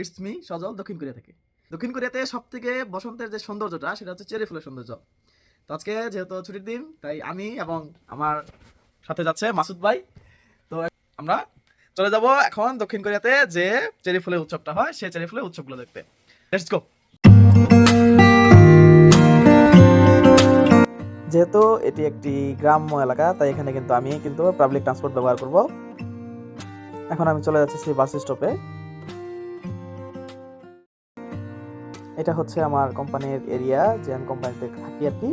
It's me সজল, দক্ষিণ Korea থেকে। দক্ষিণ কোরিয়াতে সব থেকে বসন্তের যে সৌন্দর্যটা, সেটা হচ্ছে চেরি ফুলের সৌন্দর্য। তো আজকে যেহেতু ছুটির দিন, তাই আমি এবং আমার সাথে যাচ্ছে মাসুদ ভাই। তো আমরা চলে যাব এখন দক্ষিণ কোরিয়াতে যে চেরি ফুলের উৎসবটা হয়, সেই চেরি ফুলের উৎসবগুলো দেখতে। লেটস গো যেহেতু এটি একটি গ্রাম্য এলাকা, তাই এখানে কিন্তু আমি কিন্তু পাবলিক ট্রান্সপোর্ট ব্যবহার করব। এখন আমি চলে যাচ্ছি সেই বাস স্টপে এটা হচ্ছে আমার কোম্পানির এরিয়া, যে আমি কোম্পানিতে থাকি আর কি।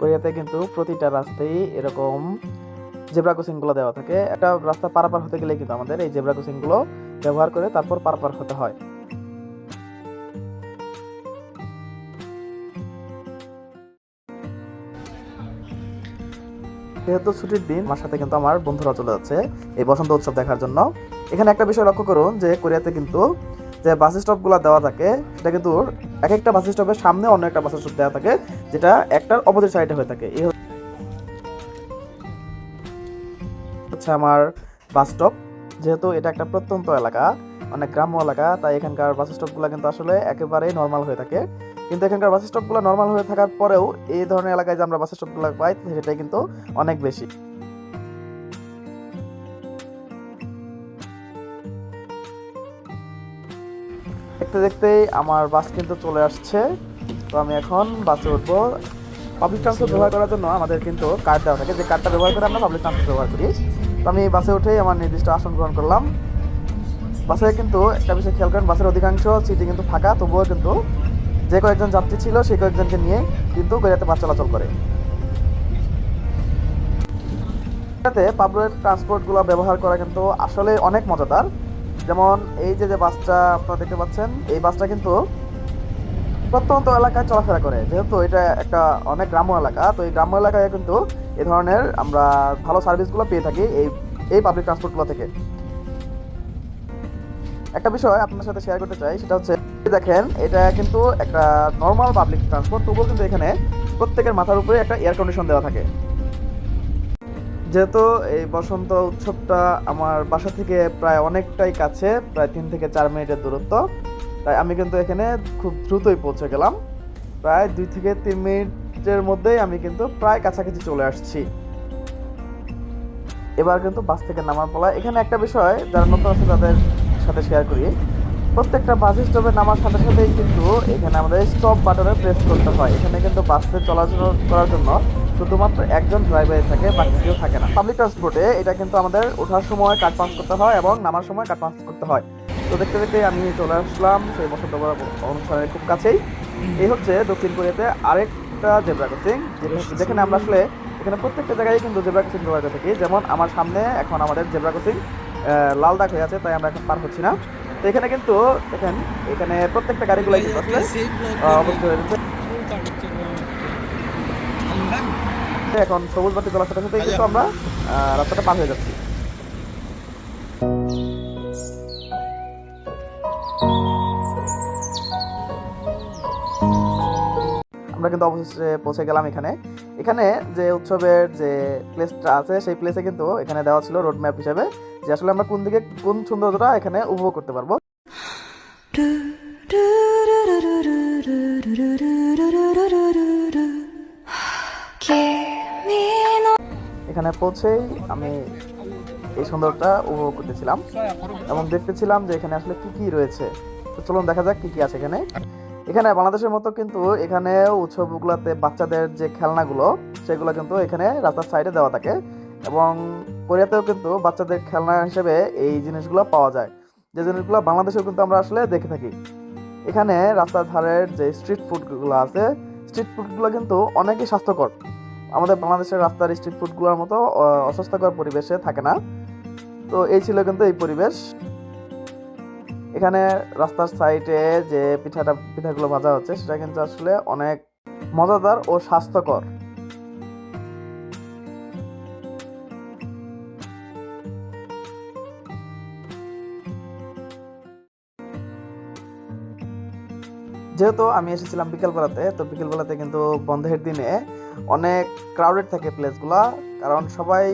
কোরিয়াতে কিন্তু প্রতিটা রাস্তায় এরকম জেব্রা ক্রসিংগুলো দেওয়া থাকে। একটা রাস্তা পারাপার হতে গেলে কিন্তু আমাদের এই জেব্রা ক্রসিংগুলো ব্যবহার করে তারপর পারাপার হতে হয়। যেহেতু ছুটির দিন, আমার সাথে কিন্তু আমার বন্ধুরা চলে যাচ্ছে এই বসন্ত উৎসব দেখার জন্য। এখানে একটা বিষয় লক্ষ্য করুন যে কোরিয়াতে কিন্তু যে বাস স্টপগুলো দেওয়া থাকে, সেটা কিন্তু এক একটা বাস স্টপের সামনে অন্য একটা বাস স্টপ দেওয়া থাকে, যেটা একটার অপোজিট সাইডে হয়ে থাকে। এই হচ্ছে আমার বাস স্টপ। যেহেতু এটা একটা প্রত্যন্ত এলাকা, অনেক গ্রাম্য এলাকা, তাই এখানকার বাস স্টপগুলো কিন্তু আসলে একেবারেই নর্মাল হয়ে থাকে। কিন্তু এখানকার বাস স্টপগুলো নর্মাল হয়ে থাকার পরেও এই ধরনের এলাকায় যে আমরা বাস স্টপগুলো পাই, সেটাই কিন্তু অনেক বেশি। দেখতে দেখতেই আমার বাস কিন্তু চলে আসছে। তো আমি এখন বাসে উঠবো। পাবলিক ট্রান্সপোর্ট ব্যবহার করার জন্য আমাদের কিন্তু কার্ড দেওয়া থাকে। যে কার্ডটা ব্যবহার করে আমরা পাবলিক ট্রান্সপোর্ট ব্যবহার করি। তো আমি বাসে উঠেই আমার নির্দিষ্ট আসন গ্রহণ করলাম। বাসে কিন্তু একটা বিষয় খেয়াল করেন, বাসের অধিকাংশ সিটই কিন্তু ফাঁকা, তবুও কিন্তু যে কয়েকজন যাত্রী ছিল সেই কয়েকজনকে নিয়ে কিন্তু কোরিয়াতে বাস চলাচল করে। কোরিয়াতে পাবলিক ট্রান্সপোর্টগুলো ব্যবহার করা কিন্তু আসলে অনেক মজাদার। যেমন এই যে যে বাসটা আপনারা দেখতে পাচ্ছেন, এই বাসটা কিন্তু প্রত্যন্ত এলাকায় চলাফেরা করে। যেহেতু এটা একটা অনেক গ্রাম্য এলাকা, তো এই গ্রাম্য এলাকায় কিন্তু এই ধরনের আমরা ভালো সার্ভিসগুলো পেয়ে থাকি এই এই পাবলিক ট্রান্সপোর্টগুলো থেকে। একটা বিষয় আপনার সাথে শেয়ার করতে চাই, সেটা হচ্ছে দেখেন, এটা কিন্তু একটা নর্মাল পাবলিক ট্রান্সপোর্ট তবুও কিন্তু এখানে প্রত্যেকের মাথার উপরে একটা এয়ার কন্ডিশন দেওয়া থাকে। যেহেতু এই বসন্ত উৎসবটা আমার বাসা থেকে প্রায় অনেকটাই কাছে, প্রায় তিন থেকে চার মিনিটের দূরত্ব, তাই আমি কিন্তু এখানে খুব দ্রুতই পৌঁছে গেলাম। প্রায় দুই থেকে তিন মিনিটের মধ্যেই আমি কিন্তু প্রায় কাছাকাছি চলে আসছি। এবার কিন্তু বাস থেকে নামার পলা। এখানে একটা বিষয়, যারা নতুন আছে তাদের সাথে শেয়ার করি। প্রত্যেকটা বাস স্টপে নামার সাথে সাথেই কিন্তু এখানে আমাদের স্টপ বাটনে প্রেস করতে হয়। এখানে কিন্তু বাসে চলাচল করার জন্য শুধুমাত্র একজন ড্রাইভার থাকে বাকি কেউ থাকে না। পাবলিক ট্রান্সপোর্টে এটা কিন্তু আমাদের ওঠার সময় কাট পাঞ্চ করতে হয় এবং নামার সময় কাট পাঞ্চ করতে হয়। তো দেখতে দেখতে আমি চলে আসলাম সেই বসন্ত বড় অনুষ্ঠানের খুব কাছেই। এই হচ্ছে দক্ষিণ কোরিয়াতে আরেকটা জেব্রা ক্রসিং যেখানে আমরা আসলে এখানে প্রত্যেকটা জায়গায় কিন্তু জেব্রা ক্রসিং ব্যবহার করে থাকি। যেমন আমার সামনে এখন আমাদের জেব্রা ক্রসিং লাল দাগ হয়ে আছে, তাই আমরা এখন পার হচ্ছি না। তো এখানে কিন্তু, দেখেন, এখানে প্রত্যেকটা গাড়িগুলো কিন্তু আসলে এখন সবুজ বাতি জ্বলার সাথে সাথেই কিন্তু আমরা রাস্তাটা পার হয়ে যাচ্ছি। আমরা কিন্তু অবশেষে পৌঁছে গেলাম এখানে। এখানে যে উৎসবের যে প্লেসটা আছে, সেই প্লেসে কিন্তু এখানে দেওয়া ছিল রোড ম্যাপ হিসেবে। যে আসলে আমরা কোন দিকে, কোন সৌন্দর্যটা এখানে উপভোগ করতে পারব। এখানে পৌঁছেই আমি এই সৌন্দর্যটা উপভোগ করতেছিলাম এবং দেখতেছিলাম যে এখানে আসলে কি কি রয়েছে। তো চলুন দেখা যাক কি কি আছে এখানে। এখানে বাংলাদেশের মতো কিন্তু এখানে উৎসবগুলোতে বাচ্চাদের যে খেলনাগুলো, সেগুলো কিন্তু এখানে রাস্তার সাইডে দেওয়া থাকে। এবং কোরিয়াতেও কিন্তু বাচ্চাদের খেলনা হিসেবে এই জিনিসগুলো পাওয়া যায়। যে জিনিসগুলো বাংলাদেশেও কিন্তু আমরা আসলে দেখে থাকি। এখানে রাস্তার ধারের যে স্ট্রিট ফুডগুলো আছে স্ট্রিট ফুডগুলো কিন্তু অনেকই স্বাস্থ্যকর। আমাদের বাংলাদেশের রাস্তার স্ট্রিট ফুডগুলোর মতো অস্বাস্থ্যকর পরিবেশে থাকে না। তো এই ছিল কিন্তু এই পরিবেশ। এখানে রাস্তার সাইডে যে পিঠাটা, পিঠাগুলো ভাজা হচ্ছে, সেটা কিন্তু আসলে অনেক মজাদার ও স্বাস্থ্যকর। যেহেতু আমি এসেছিলাম বিকেলবেলাতে, তো বিকেলবেলাতে কিন্তু বন্ধের দিনে অনেক ক্রাউডেড থাকে প্লেসগুলো কারণ সবাই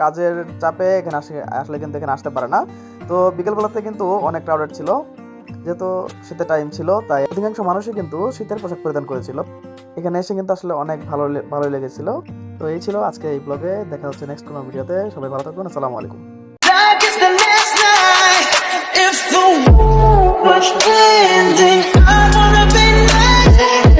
কাজের চাপে এখানে আসে, আসলে কিন্তু এখানে আসতে পারে না। তো বিকেলবেলাতে কিন্তু অনেক ক্রাউডেড ছিল, যেহেতু শীতের টাইম ছিল, তাই অধিকাংশ মানুষই কিন্তু শীতের পোশাক পরিধান করেছিল। এখানে এসে কিন্তু আসলে অনেক ভালো ভালো লেগেছিল। তো এই ছিল আজকে এই ব্লগে দেখা হচ্ছে নেক্সট কোনো ভিডিওতে সবাই ভালো থাকবেন আসসালামু আলাইকুম। Like it's